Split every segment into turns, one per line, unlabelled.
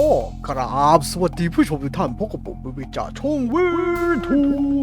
โอ้ครับสวัสดีผู้ชมทุกท่านพบกับผมวิจาช่องเวทู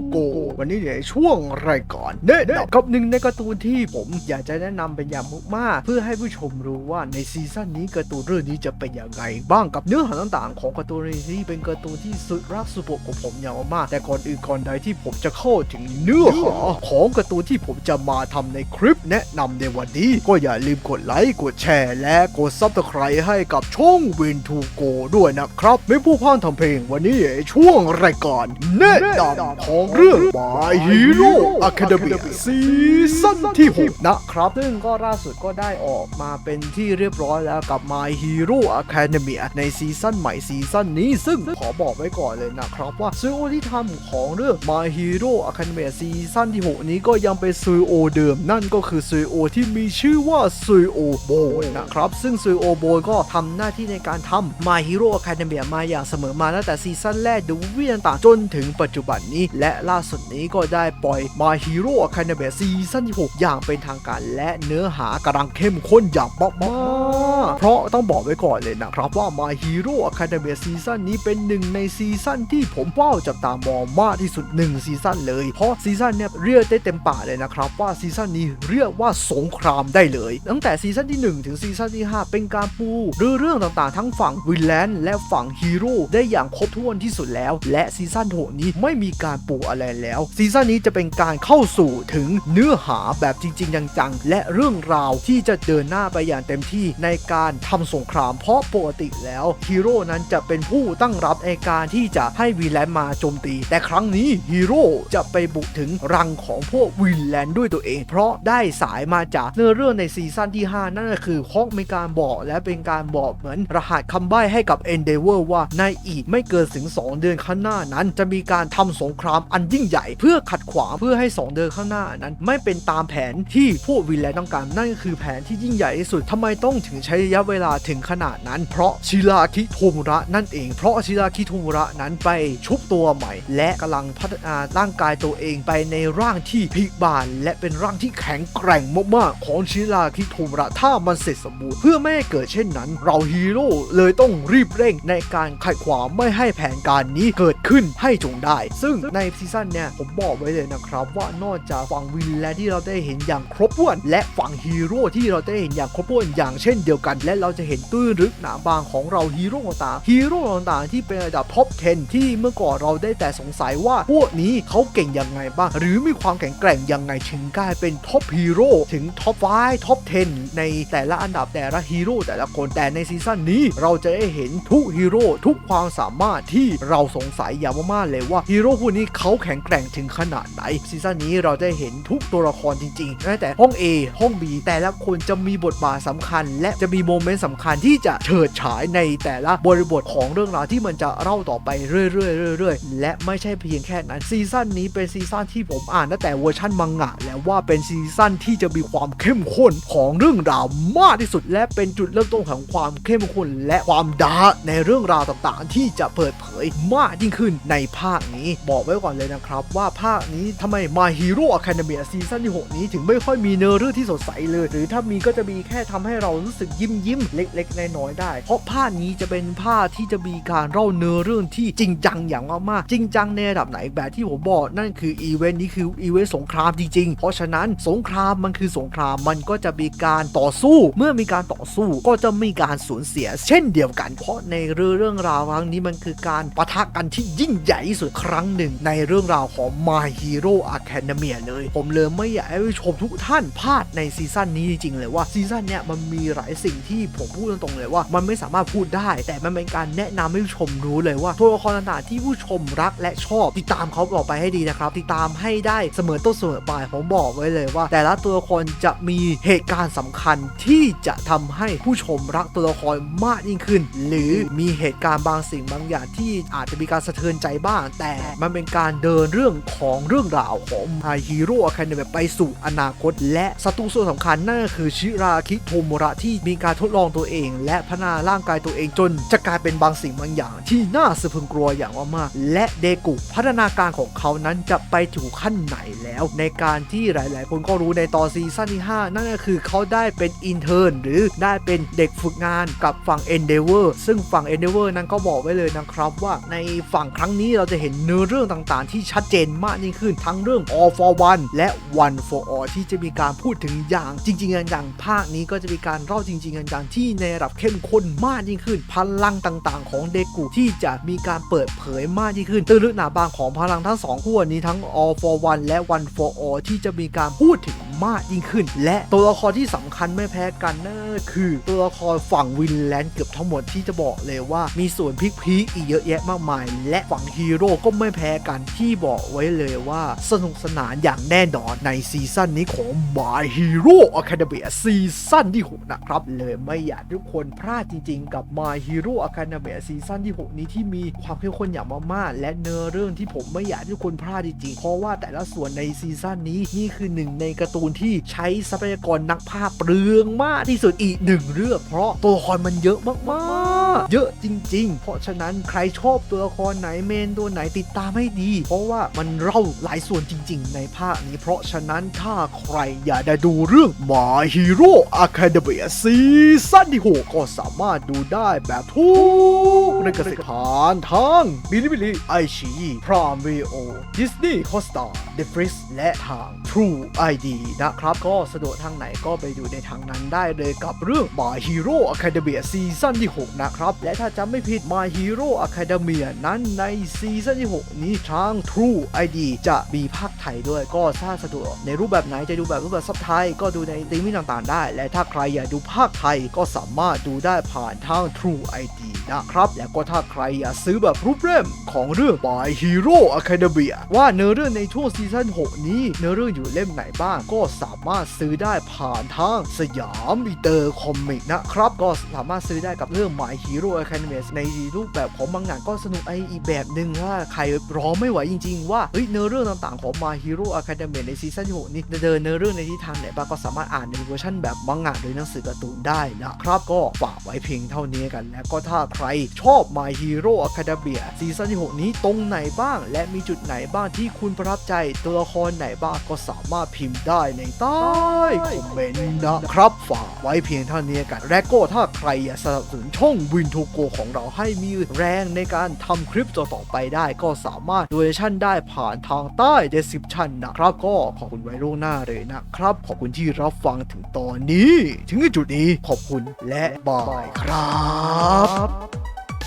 โก วันนี้ในช่วงรายการแนะนำกับหนึ่งในการ์ตูนที่ผมอยากจะแนะนำเป็นอย่างมากๆเพื่อให้ผู้ชมรู้ว่าในซีซั่นนี้การ์ตูนเรื่องนี้จะเป็นอย่างไรบ้างกับเนื้อหาต่างๆ ของการ์ตูนเรื่องนี้เป็นการ์ตูนที่สุดรักสุดโปรดของผมอย่างมากแต่ก่อนอื่นก่อนใดที่ผมจะเข้าถึงเนื้อหาของการ์ตูนที่ผมจะมาทำในคลิป แนะนำในวันนี้ก็อย่าลืมกดไลค์กดแชร์ และกดซับสไครต์ให้กับช่องเวนทูโกด้วยนะครับ ไม่ผู้พานทำเพลงวันนี้ช่วงรายการแนะนำของเรื่อง My Hero Academia ซีซั่นที่ 6 นะครับ ซึ่งก็ล่าสุดก็ได้ออกมาเป็นที่เรียบร้อยแล้วกับ My Hero Academia ในซีซั่นใหม่ซีซั่นนี้ ซึ่งขอบอกไว้ก่อนเลยนะครับว่าซีโอที่ทำของเรื่อง My Hero Academia ซีซั่นที่ 6 นี้ก็ยังเป็นซีโอเดิม นั่นก็คือซีโอที่มีชื่อว่าซีโอโบนะครับ ซึ่งซีโอโบก็ทำหน้าที่ในการทำ My Hero Academia มาอย่างเสมอมาตั้งแต่ซีซั่นแรกดูวิต่างๆจนถึงปัจจุบันนี้ และล่าสุดนี้ก็ได้ปล่อย My Hero Academia ซีซั่นที่ 6 อย่างเป็นทางการ และเนื้อหากำลังเข้มข้นอย่างมากๆเพราะต้องบอกไว้ก่อนเลยนะครับว่า My Hero Academia ซีซั่นนี้เป็นหนึ่งในซีซั่นที่ผมเฝ้าจับตามองมากที่สุด1ซีซั่นเลยเพราะซีซั่นเนี่ยเรียกได้เต็มปากเลยนะครับว่าซีซั่นนี้เรียกว่าสงครามได้เลย ตั้งแต่ซีซั่นที่ 1 ถึงซีซั่นที่ 5 เป็นการปูเรื่องต่างๆ ทั้งฝั่งวิลแลนและฝั่งฮีโร่ได้อย่างครบถ้วนที่สุดแล้ว และซีซั่น6นี้ไม่มีการปูอะไรแล้ว ซีซั่นนี้จะเป็นการเข้าสู่ถึงเนื้อหาแบบจริง ๆ จังๆ และเรื่องราวที่จะเดินหน้าไปอย่างเต็มที่ในการทำสงคราม เพราะปกติแล้วฮีโร่นั้นจะเป็นผู้ตั้งรับในการที่จะให้วีแลนมาโจมตี แต่ครั้งนี้ฮีโร่จะไปบุกถึงรังของพวกวีแลนด้วยตัวเอง เพราะได้สายมาจากเนื้อเรื่องในซีซั่นที่ 5 นั่นก็คือฮอกมีการบอกและเป็นการบอกเหมือนรหัสคำใบ้ให้กับ Endeavor ว่าในอีกไม่เกินถึง 2 เดือนข้างหน้านั้น จะมีการทำสงครามอันยิ่งใหญ่ เพื่อขัดขวางเพื่อให้ 2 เดือนข้างหน้านั้น ไม่เป็นตามแผนที่พวกวิลแลนต้องการนั่นคือแผนที่ยิ่งใหญ่ที่สุดทำไมต้องถึงใช้ระยะเวลาถึงขนาดนั้น เพราะชิราคิโทมุระนั่นเอง เพราะชิราคิโทมุระนั้นไปชุบตัวใหม่ และกำลังพัฒนาร่างกายตัวเองไปในร่างที่พิบานและเป็นร่างที่แข็งแกร่งมากๆของชิราคิโทมุระถ้ามันเสร็จสมบูรณ์เพื่อไม่ให้เกิดเช่นนั้น เราฮีโร่เลยต้องรีีบเร่งในการไขขวางไม่ให้แผนการนี้เกิดขึ้นให้จงได้ ซึ่งในซีซั่นเนี่ยผมบอกไว้เลยนะครับว่านอกจากฝั่งวินและที่เราได้เห็นอย่างครบถ้วน และฝั่งฮีโร่ที่เราได้เห็นอย่างครบถ้วนอย่างเช่นเดียวกัน และเราจะเห็นตื้นลึกหนาบางของเราฮีโร่ต่างฮีโร่ต่างที่เป็นระดับท็อป 10 ที่เมื่อก่อนเราได้แต่สงสัยว่าพวกนี้เขาเก่งยังไงบ้าง หรือมีความแข็งแกร่งยังไงถึงกลายเป็นท็อปฮีโร่ถึงท็อป5ท็อป 10 ในแต่ละอันดับแต่ละฮีโร่แต่ละคนแต่ในซีซั่นนี้เราจะได้เห็นทุกฮีโร่ทุกความสามารถที่เราสงสัยอย่างมากๆเลยว่าฮีโร่พวกนี้เขาแข็งแกร่งถึงขนาดไหนซีซั่นนี้เราได้เห็นทุกตัวละครจริงๆตั้งแต่ห้อง A ห้อง B แต่ละคนจะมีบทบาทสำคัญ และจะมีโมเมนต์สำคัญที่จะเฉิดฉายในแต่ละบริบทของเรื่องราวที่มันจะเล่าต่อไปเรื่อยๆเรื่อยๆและไม่ใช่เพียงแค่นั้นซีซั่นนี้เป็นซีซั่นที่ผมอ่านตั้งแต่เวอร์ชันมังงะแล้วว่าเป็นซีซั่นที่จะมีความเข้มข้นของเรื่องราวมากที่สุด และเป็นจุดเริ่มต้นของความเข้มข้นและความดาร์กในเรื่องราวต่างๆ ที่จะเปิดเผยมากยิ่งขึ้นในภาคนี้ บอกไว้ก่อนเลยนะครับ ว่าภาคนี้ทำไม My Hero Academia ซีซั่นที่ 6 นี้ถึงไม่ค่อยมีเนื้อเรื่องที่สดใสเลย หรือถ้ามีก็จะมีแค่ทำให้เรารู้สึกยิ้มยิ้มๆเล็กๆน้อยๆได้ เพราะภาคนี้จะเป็นภาคที่จะมีการเล่าเนื้อเรื่องที่จริงจังอย่างมากๆจริงจังในระดับไหนแบบที่ผมบอกนั่นคืออีเวนต์นี้คืออีเวนต์สงครามจริงๆ เพราะฉะนั้นสงครามมันคือสงครามมันก็จะมีการต่อสู้ เมื่อมีการต่อสู้ก็จะมีการสูญเสีย เช่นเดียวกันราะในเรื่องเรื่องราวครั้งนี้มันคือการปะทะกันที่ยิ่งใหญ่ที่สุดครั้งหนึ่ง ในเรื่องราวของ My Hero Academia เลย ผมเลยไม่อยากให้ผู้ชมทุกท่านพลาดในซีซั่นนี้จริงๆเลยว่าซีซั่นเนี้ยมันมีหลายสิ่งที่ผมพูดตรงๆเลยว่ามันไม่สามารถพูดได้ แต่มันเป็นการแนะนำให้ผู้ชมรู้เลยว่าตัวละครต่างๆที่ผู้ชมรักและชอบ ติดตามเขาต่อไปให้ดีนะครับ ติดตามให้ได้เสมอต้นเสมอปลายผมบอกไว้เลยว่า แต่ละตัวละครจะมีเหตุการณ์สำคัญที่จะทำให้ผู้ชมรักตัวละครมากยิ่งขึ้นหรือมีเหตุการณ์บางสิ่งบางอย่างที่อาจจะมีการสะเทือนใจบ้าง แต่มันเป็นการเดินเรื่องของเรื่องราวของ My Hero Academia ไปสู่อนาคต และศัตรูส่วนสำคัญนั่นก็คือชิราคิโทโมระที่มีการทดลองตัวเอง และพัฒนาร่างกายตัวเองจน จะกลายเป็นบางสิ่งบางอย่าง ที่น่าสะพรึงกลัวอย่างมากๆและเดกุพัฒนาการของเขานั้นจะไปถึงขั้นไหนแล้ว ในการที่หลาย ๆ คนก็รู้ในตอนซีซั่นที่ 5 นั่นก็คือเขาได้เป็นอินเทอร์นหรือได้เป็นเด็กฝึกงานกับฝั่ง Endeavor ซึ่งฝั่ง Endeavor นั้นก็บอกไว้เลยนะครับว่าในฝั่งครั้งนี้เราจะเห็นเนื้อเรื่องต่างๆ ที่ชัดเจนมากยิ่งขึ้นทั้งเรื่อง All for One และ One for All ที่จะมีการพูดถึงอย่างจริงๆอย่างภาคนี้ก็จะมีการเล่าจริงๆอย่างที่ในระดับเข้มข้นมากยิ่งขึ้น พลังต่างๆ ของเดกุที่จะมีการเปิดเผยมากยิ่งขึ้นตื้นลึกหนาบางของพลังทั้งสองขั้วนี้ทั้ง All for One และ One for All ที่จะมีการพูดถึง มากยิ่งขึ้น และตัวละครที่สำคัญไม่แพ้กันนั่นคือ ตัวละครฝั่งวินแลนด์เกือบทั้งหมดที่จะบอกเลยว่ามีส่วนพลิกพีอีกเยอะแยะมากมาย และฝั่งฮีโร่ก็ไม่แพ้กันที่บอกไว้เลยว่าสนุกสนานอย่างแน่นอนในซีซั่นนี้ของ My Hero Academia ซีซั่นที่6นะครับ เลยไม่อยากทุกคนพลาดจริง ๆ กับ My Hero Academia ซีซั่นที่ 6 นี้ที่มีความเข้มข้นอย่างมากๆและเนื้อเรื่องที่ผมไม่อยากทุกคนพลาดจริงๆเพราะว่าแต่ละส่วนในซีซั่นนี้นี่คือหนึ่งในการ์ตูนที่ใช้ทรัพยากรนักภาพเปลืองมากที่สุดอีกหนึ่งเรื่อง เพราะตัวละครมันเยอะมากๆ เยอะจริง ๆ เพราะฉะนั้นใครชอบตัวละครไหนเมนตัวไหนติดตามให้ดี เพราะว่ามันเล่าหลายส่วนจริง ๆ ในภาคนี้ เพราะฉะนั้นถ้าใครอยากได้ดูเรื่อง My Hero Academia ซีซั่นที่6ก็สามารถดูได้แบบทุก นกระสิผ่านทางบิลิบิลิไอชีพรามวีโอดิสนีย์คอสตาเดฟริสและทาง True ID นะครับ ก็สะดวกทางไหนก็ไปดูในทางนั้นได้เลยกับเรื่อง My Hero Academia ซีซั่นที่ 6 นะครับ และถ้าจำไม่ผิด My Hero Academia นั้นในซีซั่นที่ 6 นี้ทาง True ID จะมีภาคไทยด้วยก็ถ้าสะดวก ในรูปแบบไหนจะดูแบบรูปแบบซับไทย ก็ดูในตีมมิ่งต่างๆ ได้ และถ้าใครอยากดูภาคไทยก็สามารถดูได้ผ่านทาง True ID นะครับ แล้วก็ถ้าใครอยากซื้อแบบรูปเล่มของเรื่อง My Hero Academia ว่าเนื้อเรื่องในช่วงซีซั่น6 นี้ เนื้อเรื่องอยู่เล่มไหนบ้าง ก็สามารถซื้อได้ผ่านทางสยามอิเตอร์คอมิกนะครับ ก็สามารถซื้อได้กับเรื่อง My Hero Academia ในรูปแบบของมังงะก็สนุกไออีแบบหนึ่งถ้าใครรอไม่ไหวจริง ๆ ว่าเฮ้ยเนื้อเรื่องต่างๆของ My Hero Academia ในซีซั่น6นี้เดินเนื้อเรื่องในทิศทางไหนบ้างก็สามารถอ่านในเวอร์ชันแบบมังงะหรือหนังสือการ์ตูนได้นะครับก็ฝากไว้เพียงเท่านี้กัน แล้วก็ถ้าใครชอบ My Hero Academia ซีซั่นที่ 6 นี้ตรงไหนบ้าง และมีจุดไหนบ้างที่คุณประทับใจ ตัวละครไหนบ้างก็สามารถพิมพ์ได้ในใต้คอมเมนต์นะครับ ฝากไว้เพียงเท่านี้กัน และก็ถ้าใครอยากสนับสนุนช่องวินทูโกของเราให้มีแรงในการทำคลิปต่อๆไปได้ ก็สามารถดูเนชั่นได้ผ่านทางใต้ description นะครับ ก็ขอบคุณไว้ล่วงหน้าเลยนะครับ ขอบคุณที่รับฟังถึงตอนนี้ ถึงจุดนี้ขอบคุณและบายครับ